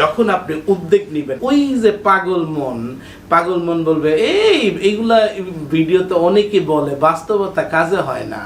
যখন আপনি উদ্যোগ নেবেন, ওই যে পাগল মন পাগল মন বলবে, এই, এইগুলা ভিডিও তো অনেকে বলে, বাস্তবতা কাজে হয় না।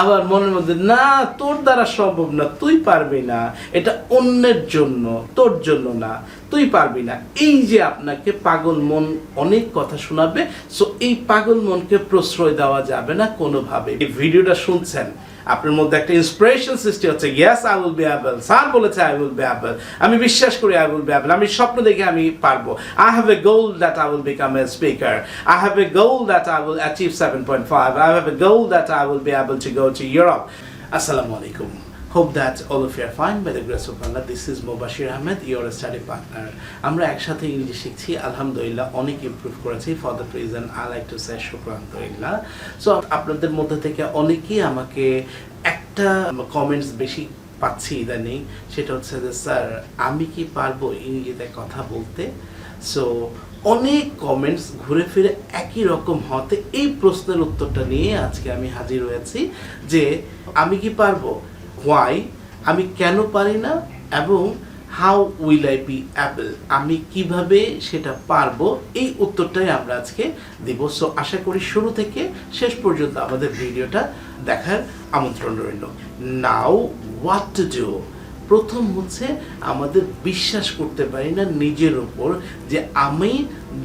আবার মনের মধ্যে, না, তোর দ্বারা সম্ভব না, তুই পারবি না, এটা অন্যের জন্য, তোর জন্য না, তুই পারবি না। এই যে আপনাকে পাগল মন অনেক কথা শোনাবে সো এই পাগল মনকে প্রশ্রয় দেওয়া যাবে না কোনোভাবে। এই ভিডিওটা শুনছেন আপনার মধ্যে একটা ইন্সপিরেশন সৃষ্টি হচ্ছে yes I will be able sir বলেছে আই উইল বি অ্যাবল আমি বিশ্বাস করি আই উইল বি অ্যাবল আমি স্বপ্ন দেখে আমি পারব। I have a goal that I will become a speaker I have a goal that I will achieve seven point five I have a goal that I will be able to go to Europe আসসালামু আলাইকুম That all of you are fine. By the grace of Allah. This is Mobashir Ahmed, your study partner. আমরা একসাথে ইংরেজি শিখছি আলহামদুলিল্লাহ অনেক improve করেছি। For the reason I like to say শুক্রান্তরিল্লাহ so আপনাদের মধ্যে থেকে অনেকেই আমাকে একটা কমেন্টস বেশি পাচ্ছি ইদানিং। সেটা হচ্ছে যে স্যার আমি কি পারব ইংরেজিতে কথা বলতে? সো অনেক কমেন্টস ঘুরে ফিরে একই রকম হতে এই প্রশ্নের উত্তরটা নিয়ে আজকে আমি হাজির হয়েছি যে আমি কি পারব? হোয়াই আমি কেন পারি না এবং how will I be able আমি কীভাবে সেটা পারব, এই উত্তরটাই আমরা আজকে দিব। সো আশা করি শুরু থেকে শেষ পর্যন্ত আমাদের ভিডিওটা দেখার আমন্ত্রণ রইল। নাও হোয়াট টু ডু প্রথম হচ্ছে আমাদের বিশ্বাস করতে পারি না নিজের ওপর যে আমি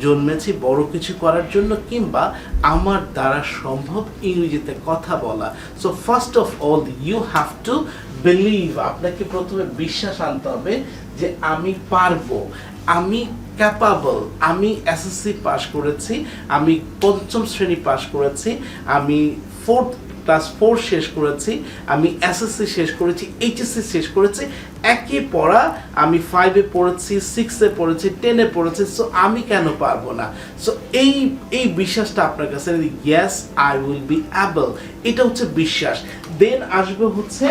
জন্মেছি বড় কিছু করার জন্য কিংবা আমার দ্বারা সম্ভব ইংরেজিতে কথা বলা। So first of all you have to believe আপনাকে প্রথমে বিশ্বাস আনতে হবে যে আমি পারব, আমি ক্যাপাবল আমি এসএসসি পাশ করেছি, আমি পঞ্চম শ্রেণি পাশ করেছি, আমি ফোর্থ ক্লাস ফোর শেষ করেছি, আমি এসএসসি শেষ করেছি এইচএসসি শেষ করেছি, একই পড়া, আমি ফাইভে পড়েছি সিক্সে পড়েছি টেনে পড়েছি সো আমি কেন পারব না? সো এই এই বিশ্বাসটা আপনার কাছে yes I will be able এটা হচ্ছে বিশ্বাস। দেন আসবে হচ্ছে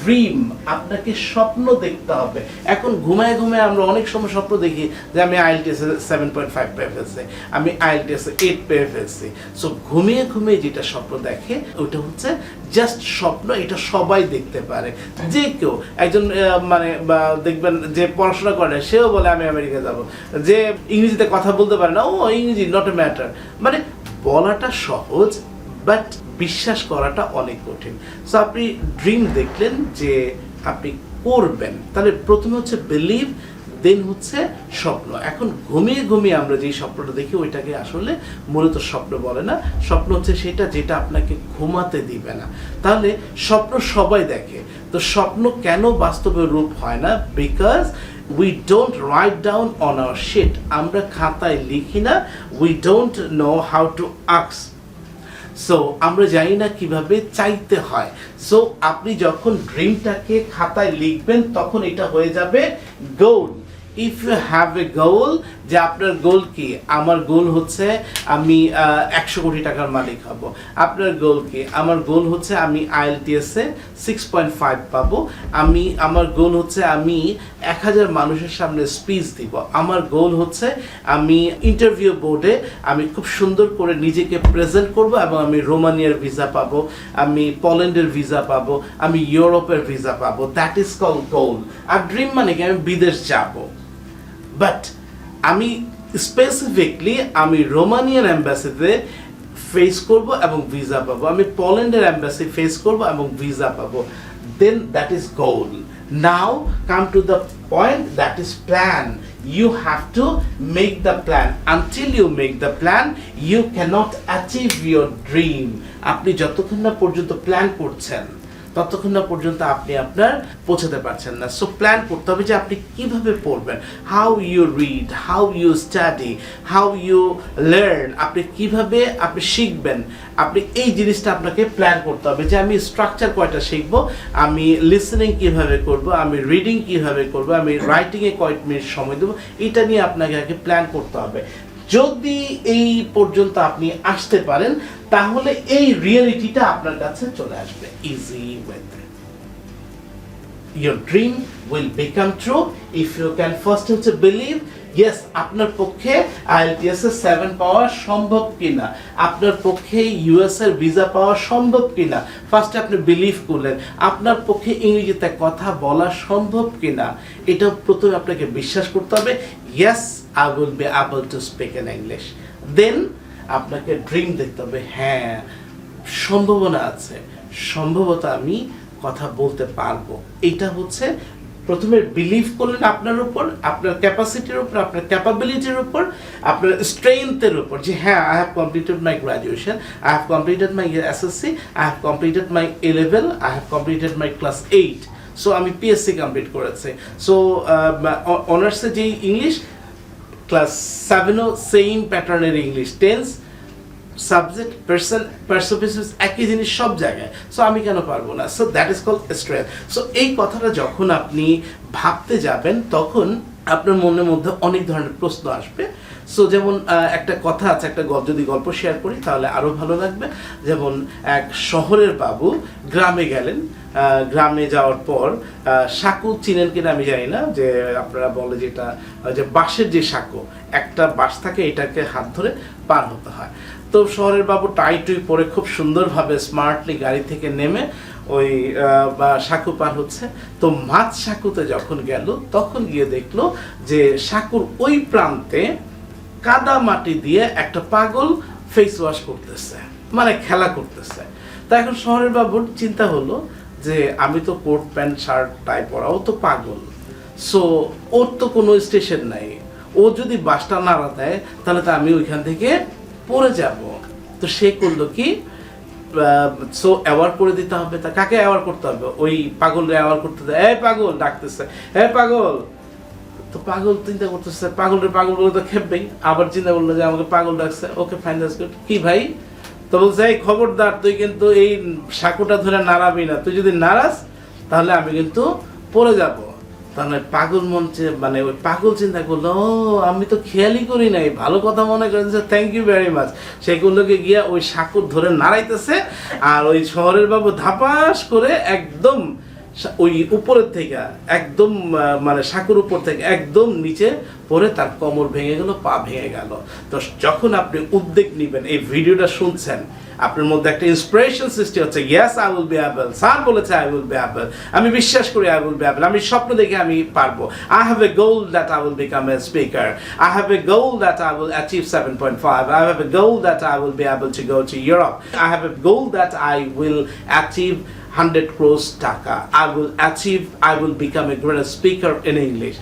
ড্রিম আপনাকে স্বপ্ন দেখতে হবে। এখন ঘুমায় ঘুমায় আমরা অনেক সময় স্বপ্ন দেখি যে আমি আইএলটিএস সেভেন পয়েন্ট ফাইভ পেয়ে ফেলছি, আমি আইএলটিএস এইট পেয়ে ফেলছি। সো ঘুমিয়ে ঘুমিয়ে যেটা স্বপ্ন দেখে ওটা হচ্ছে জাস্ট স্বপ্ন, এটা সবাই দেখতে পারে। যে কেউ, একজন মানে দেখবেন যে পড়াশোনা করে, সেও বলে, আমি আমেরিকা যাব। যে ইংরেজিতে কথা বলতে পারে না, ও ইংরেজি নট এ ম্যাটার মানে বলাটা সহজ বাট বিশ্বাস করাটা অনেক কঠিন। সো আপনি ড্রিম দেখলেন যে আপনি করবেন। তাহলে প্রথমে হচ্ছে বিলিভ দেন হচ্ছে স্বপ্ন। এখন ঘুমিয়ে ঘুমিয়ে আমরা যেই স্বপ্নটা দেখি, ওইটাকে আসলে মূলত স্বপ্ন বলে না। স্বপ্ন হচ্ছে সেটা যেটা আপনাকে ঘুমাতে দিবে না। তাহলে স্বপ্ন সবাই দেখে। তো স্বপ্ন কেন বাস্তবে রূপ হয় না? Because we don't write down on our sheet আমরা খাতায় লিখি না। We don't know how to আক্স so আমরা জানি না কীভাবে চাইতে হয়। সো আপনি যখন ড্রিমটাকে খাতায় লিখবেন, তখন এটা হয়ে যাবে goal if you have a goal যে আপনার গোল কি? আমার গোল হচ্ছে আমি একশো কোটি টাকার মালিক হব। আপনার গোল কি? আমার গোল হচ্ছে আমি আইএলটিএসে সিক্স পয়েন্ট ফাইভ পাবো। আমি, আমার গোল হচ্ছে আমি এক হাজার মানুষের সামনে স্পিচ দিব। আমার গোল হচ্ছে আমি ইন্টারভিউ বোর্ডে আমি খুব সুন্দর করে নিজেকে প্রেজেন্ট করব এবং আমি রোমানিয়ার ভিসা পাবো, আমি পোল্যান্ডের ভিসা পাবো, আমি ইউরোপের ভিসা পাবো। দ্যাট ইজ কল গোল আর ড্রিম মানে কি? আমি বিদেশ যাব। বাট আমি স্পেসিফিকলি আমি রোমানিয়ান অ্যাম্বাসিতে ফেস করব এবং ভিসা পাবো। আমি পোল্যান্ডের অ্যাম্বাসি ফেস করব এবং ভিসা পাবো। Then that is goal now come to the point that is plan you have to make the plan. Until you make the plan, you cannot achieve your dream আপনি যতক্ষণ না পর্যন্ত plan করছেন। ততক্ষণ না পর্যন্ত আপনি আপনার পৌঁছাতে পারছেন না। সো প্ল্যান করতে হবে যে আপনি কীভাবে পড়বেন? How you read how you study how you learn আপনি কীভাবে আপনি শিখবেন? আপনি এই জিনিসটা আপনাকে প্ল্যান করতে হবে যে আমি স্ট্রাকচার কয়টা শিখব, আমি লিসনিং কীভাবে করব, আমি রিডিং কীভাবে করব, আমি রাইটিংয়ে কয়েক মিনিট সময় দেবো, এটা নিয়ে আপনাকে আগে প্ল্যান করতে হবে। যদি এই পর্যন্ত আপনি আসতে পারেন, তাহলে এই রিয়েলিটিটা আপনার কাছে চলে আসবে। ইজি ওয়েতে your dream will become true if you can first হচ্ছে believe ইয়েস আপনার পক্ষে আইএলটিএস এর সেভেন পাওয়া সম্ভব কিনা? আপনার পক্ষে ইউএস এর ভিসা পাওয়া সম্ভব কিনা? ফার্স্টে আপনি বিলিভ করলেন। আপনার পক্ষে ইংরেজিতে কথা বলা সম্ভব কিনা? এটা প্রথমে আপনাকে বিশ্বাস করতে হবে। Yes I will be able to speak in English then আপনাকে ড্রিম দেখতে হবে। হ্যাঁ সম্ভাবনা আছে। সম্ভবত আমি কথা বলতে পারব। এটা হচ্ছে প্রথমে বিলিভ করলেন আপনার উপর, আপনার ক্যাপাসিটির উপর, আপনার ক্যাপাবিলিটির উপর, আপনার স্ট্রেংথের উপর যে হ্যাঁ I have completed my graduation I have completed my SSC I have completed my A level I have completed my class eight so আমি পিএসসি কমপ্লিট করেছি। সো অনার্সে যেই ইংলিশ ক্লাস সেভেনও সেম প্যাটার্নের ইংলিশ টেন্স সাবজেক্ট পার্সন পার্সোপিসিস একই জিনিস সব জায়গায়। সো আমি কেন পারব না? So that is call strength so এই কথাটা যখন আপনি ভাবতে যাবেন, তখন আপনার মনের মধ্যে অনেক ধরনের প্রশ্ন আসবে। সো যেমন একটা কথা আছে, একটা গল্প, যদি গল্প শেয়ার করি, তাহলে আরও ভালো লাগবে। যেমন, এক শহরের বাবু গ্রামে গেলেন। গ্রামে যাওয়ার পর সাঁকু চিনেন কিনা আমি জানি না, যে আপনারা বলে যেটা, যে বাঁশের যে সাঁকো, একটা বাঁশ থাকে, এটাকে হাত ধরে পার হতে হয়। তো শহরের বাবু টাই টুই পরে খুব সুন্দরভাবে স্মার্টলি গাড়ি থেকে নেমে ওই বা সাঁকু পার হচ্ছে। তো মাছ সাঁকুতে যখন গেল, তখন গিয়ে দেখল যে সাঁকুর ওই প্রান্তে কাদা মাটি দিয়ে একটা পাগল ফেস ওয়াশ করতেছে মানে খেলা করতেছে। তা এখন শহরের বাবুর চিন্তা হলো যে আমি তো কোট, প্যান্ট, শার্ট, টাই পরা ও তো পাগল। সো ওর তো কোনো স্টেশন নাই। ও যদি বাসটা নাড়া দেয়, তাহলে তো আমি ওইখান থেকে পড়ে যাব। তো সে করল কি সো অ্যাওয়ার্ড করে দিতে হবে তা কাকে অ্যাওয়ার্ড করতে হবে? ওই পাগলরে অ্যাওয়ার্ড করতে হবে এই পাগল, ডাকতেছে, এই পাগল। তো পাগল চিন্তা করতেছে, পাগলের পাগল বলে তো খেপবেই আবার চিন্তা করল যে আমাকে পাগল ডাকছে, ওকে ফাইন দ্যাটস গুড কি ভাই? তো বলছে, এই খবরদার, তুই কিন্তু এই সাঁকুটা ধরে নাড়াবি না। তুই যদি নাড়াস, তাহলে আমি কিন্তু পড়ে যাব। তাহলে পাগল মন চে- মানে ওই পাগল চিন্তা করল আমি তো খেয়ালই করি নাই। ভালো কথা মনে করেন যে থ্যাংক ইউ ভেরি মাচ সেগুলোকে গিয়া ওই সাঁকুর ধরে নাড়াইতেছে আর ওই শহরের বাবু ধাপাস করে একদম ওই উপরের থেকে, একদম মানে সাঁকুর উপর থেকে একদম নিচে পরে তার কোমর ভেঙে গেল, পা ভেঙে গেল। তো যখন আপনি উদ্যোগ নেবেন, এই ভিডিওটা শুনছেন আপনার মধ্যে একটা ইন্সপিরেশন সৃষ্টি হচ্ছে। Yes I will be able sir বলেছে আই উইল বি অ্যাবল আমি বিশ্বাস করি আই উইল বি অ্যাবল আমি স্বপ্ন দেখে আমি পারব। I have a goal that I will become a speaker I have a goal that I will achieve seven point five I have a goal that I will be able to go to Europe I have a goal that I will achieve 100 crores টাকা. I will achieve, I will become a great speaker in English.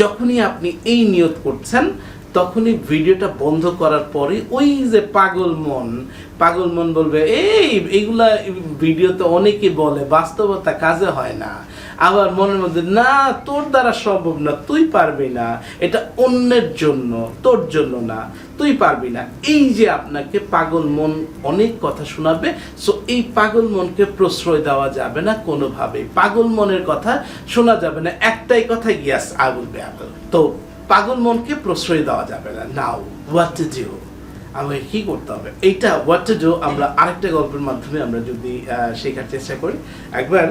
যখনই আপনি এই নিয়ত করছেন তখনই ভিডিওটা বন্ধ করার পরে ওই যে পাগল মন পাগল মন বলবে, এই, এইগুলা ভিডিওতে অনেকে বলে, বাস্তবতা কাজে হয় না। আবার মনের মধ্যে, না, তোর দ্বারা সম্ভব না, তুই পারবি না, এটা অন্যের জন্য, তোর জন্য না, তুই পারবি না। এই যে আপনাকে পাগল মন অনেক কথা শোনাবে সো এই পাগল মনকে প্রশ্রয় দেওয়া যাবে না কোনোভাবেই। পাগল মনের কথা শোনা যাবে না। একটাই কথা ইয়াস আই উইল তো পাগল মনকে প্রশ্রয় দেওয়া যাবে না। নাও হোয়াট টু ডু আমাকে কি করতে হবে? এইটা হোয়াট টু ডু আমরা আরেকটা গল্পের মাধ্যমে আমরা যদি শেখার চেষ্টা করি। একবার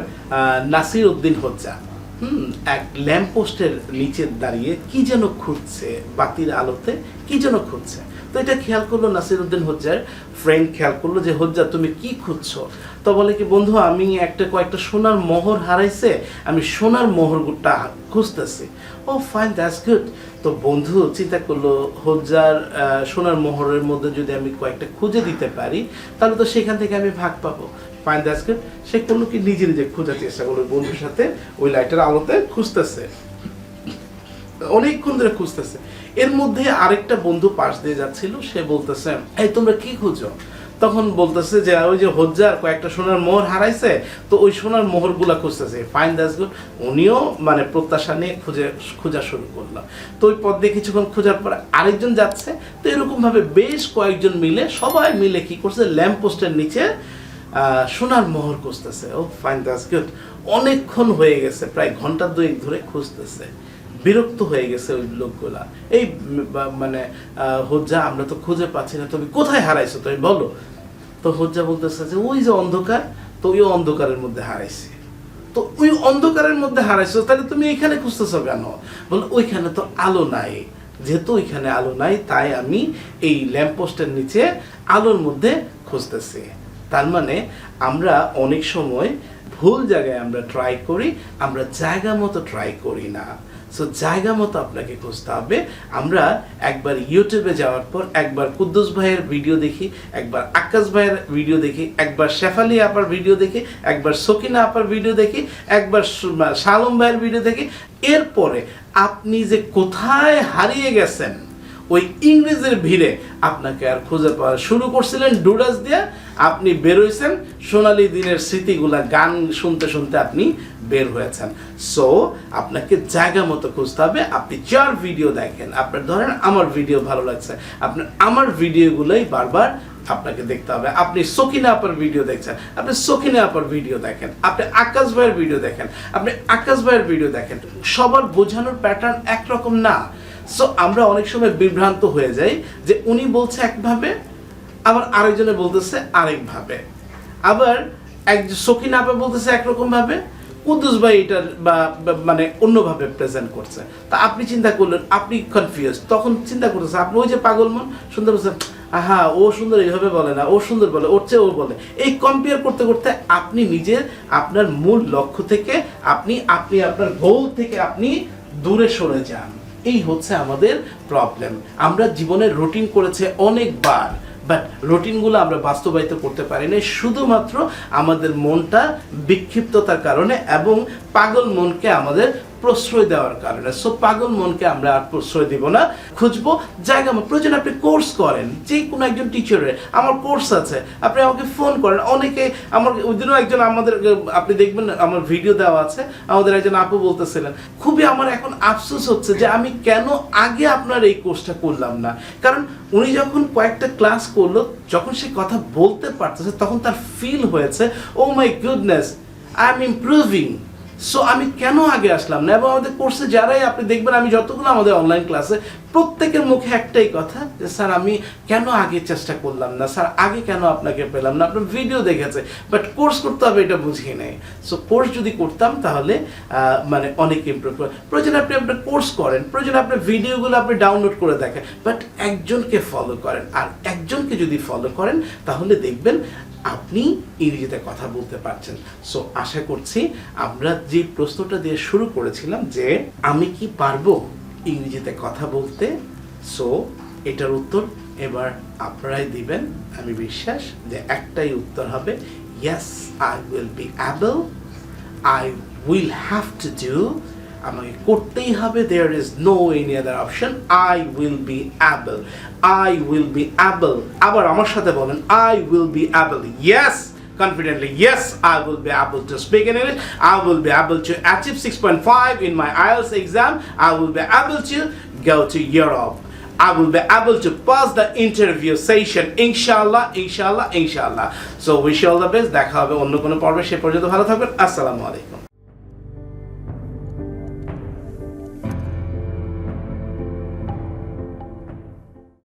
নাসির উদ্দিন হজ্জা, হুম, এক ল্যাম্পপোস্টের নিচে দাঁড়িয়ে কি যেন খুঁজছে বাতির আলোতে, কি যেন খুঁজছে। তো এটা খেয়াল করল নাসির উদ্দিন হজ্জার ফ্রেন্ড খেয়াল করল যে, হজ্জা, তুমি কি খুঁজছো? তো বলে কি, বন্ধু, আমি একটা কয়েকটা সোনার মোহর হারাইছে, আমি সোনার মোহরটা খুঁজতেছি। ও ফাইন দ্যাটস গুড তো বন্ধু চিন্তা করল, হজ্জার সোনার মোহরের মধ্যে যদি আমি কয়েকটা খুঁজে দিতে পারি, তাহলে তো সেখান থেকে আমি ভাগ পাবো। ফাইন দ্যাটস গুড সে করল কি, নিজে নিজে খোঁজার চেষ্টা করল, বন্ধুর সাথে ওই লাইটের আলোতে খুঁজতেছে। অনেকক্ষণ ধরে খুঁজতেছে। এর মধ্যে আরেকটা বন্ধু পাশ দিয়ে যাচ্ছিল, সে বলতেছে, এই, তোমরা কি খুঁজো? তখন বলতেছে যে ওই যে হজ্জার কয়েকটা সোনার মোহর হারাইছে, তো ওই সোনার মোহর মোহরগুলা খুঁজতেছে। ফাইন গুড উনিও মানে প্রত্যাশা নিয়ে খুঁজে, খোঁজা শুরু করল। তো ওই পথ দিয়ে কিছুক্ষণ খোঁজার পরে আরেকজন যাচ্ছে। তো এরকম ভাবে বেশ কয়েকজন মিলে, সবাই মিলে কি করছে? ল্যাম্প পোস্টের নিচে সোনার মোহর খুঁজতেছে। ও ফাইন গুড অনেকক্ষণ হয়ে গেছে, প্রায় ঘণ্টা দুয়েক ধরে খুঁজতেছে। বিরক্ত হয়ে গেছে ওই লোকগুলা। এই মানে হজ্জা আমরা তো খুঁজে পাচ্ছি না, তুমি কোথায় হারাইছো তুমি বলো। তো হজ্জা বলতেছে যে, ওই যে অন্ধকার, তো ওই অন্ধকারের মধ্যে হারাইছি। তো ওই অন্ধকারের মধ্যে হারাইছো, তাহলে তুমি এখানে খুঁজতেছো কেন? বলে, ওইখানে তো আলো নাই। যেহেতু ওইখানে আলো নাই, তাই আমি এই ল্যাম্পপোস্টের নিচে আলোর মধ্যে খুঁজতেছি। তার মানে আমরা অনেক সময় ভুল জায়গায় আমরা ট্রাই করি, আমরা জায়গা মতো ট্রাই করি না। সো জায়গা মতো আপনাকে খুঁজতে হবে। আমরা একবার ইউটিউবে যাওয়ার পর একবার কুদ্দুস ভাইয়ের ভিডিও দেখি, একবার আকাশ ভাইয়ের ভিডিও দেখি, একবার শেফালি আপার ভিডিও দেখি, একবার সকিনা আপার ভিডিও দেখি, একবার শালম ভাইয়ের ভিডিও দেখি। এরপরে আপনি যে কোথায় হারিয়ে গেছেন ওই ইংরেজের ভিড়ে আপনাকে আর খুঁজে পাওয়া শুরু করছিলেন ডুডাস দিয়ে। আপনি বেরোইছেন সোনালি দিনের স্মৃতিগুলা গান শুনতে শুনতে আপনি বের হয়েছেন। সো আপনাকে জায়গা মতো খুঁজতে হবে। আপনি যার ভিডিও দেখেন, আপনার ধরেন আমার ভিডিও ভালো লাগছে, আপনার, আমার ভিডিওগুলোই বারবার আপনাকে দেখতে হবে। আপনি সকিনা আপার ভিডিও দেখছেন, আপনি সকিনা আপার ভিডিও দেখেন, আপনি আকাশ ভাইয়ের ভিডিও দেখেন, আপনি আকাশ ভাইয়ের ভিডিও দেখেন। সবার বোঝানোর প্যাটার্ন একরকম না। সো আমরা অনেক সময় বিভ্রান্ত হয়ে যাই যে উনি বলছে একভাবে, আবার আরেকজনে বলতেছে আরেকভাবে। আবার এক সকিনা আপা বলতেছে একরকম ভাবে কুদ্দুস ভাই এটার বা মানে অন্যভাবে প্রেজেন্ট করছে। তা আপনি চিন্তা করলেন, আপনি কনফিউজ তখন চিন্তা করতেছে, আপনি ওই যে পাগল মন, সুন্দর বলছেন আহা, ও সুন্দর এইভাবে বলে না, ও সুন্দর বলে, ওর চেয়ে ও বলে। এই কম্পেয়ার করতে করতে আপনি নিজের আপনার মূল লক্ষ্য থেকে আপনি আপনি আপনার গোল থেকে আপনি দূরে সরে যান। এই হচ্ছে আমাদের প্রবলেম আমরা জীবনে রুটিন করেছে অনেকবার বাট রুটিনগুলো আমরা বাস্তবায়িত করতে পারি না শুধুমাত্র আমাদের মনটা বিক্ষিপ্ততার কারণে এবং পাগল মনকে আমাদের প্রশ্রয় দেওয়ার কারণে। সো পাগল মনকে আমরা আর প্রশ্রয় দিব না, খুঁজবো জায়গা প্রয়োজন আপনি কোর্স করেন, যে কোনো একজন টিচারের আমার কোর্স আছে, আপনি আমাকে ফোন করেন। অনেকে আমার, ওই দিনও একজন আমাদের, আপনি দেখবেন আমার ভিডিও দেওয়া আছে, আমাদের একজন আপু বলতেছিলেন, খুবই আমার এখন আফসোস হচ্ছে যে আমি কেন আগে আপনার এই কোর্সটা করলাম না? কারণ উনি যখন কয়েকটা ক্লাস করল, যখন সে কথা বলতে পারতেছে, তখন তার ফিল হয়েছে ও my goodness I am improving so আমি কেন আগে আসলাম না? এবং আমাদের কোর্সে যারাই আপনি দেখবেন, আমি যতগুলো আমাদের অনলাইন ক্লাসে প্রত্যেকের মুখে একটাই কথা যে, স্যার, আমি কেন আগে চেষ্টা করলাম না? স্যার, আগে কেন আপনাকে পেলাম না? আপনার ভিডিও দেখেছে বাট কোর্স করতে হবে এটা বুঝিয়ে নেই। সো কোর্স যদি করতাম তাহলে মানে অনেক ইমপ্রুভ প্রয়োজন আপনি আপনার কোর্স করেন, প্রয়োজন আপনার ভিডিওগুলো আপনি ডাউনলোড করে দেখেন বাট একজনকে ফলো করেন। আর একজনকে যদি ফলো করেন, তাহলে দেখবেন আপনি ইংরেজিতে কথা বলতে পারছেন। সো আশা করছি আমরা যে প্রশ্নটা দিয়ে শুরু করেছিলাম যে, আমি কি পারব ইংরেজিতে কথা বলতে? সো এটার উত্তর এবার আপনারাই দিবেন। আমি বিশ্বাস যে একটাই উত্তর হবে yes I will be able I will have to do আমাকে করতেই হবে there is no any other option I will be able I will be able আবার আমার সাথে বলেন I will be able yes confidently yes i will be able to speak in english i will be able to achieve 6.5 in my ielts exam i will be able to go to europe I will be able to pass the interview session inshallah inshallah inshallah so wish you all the best দেখা হবে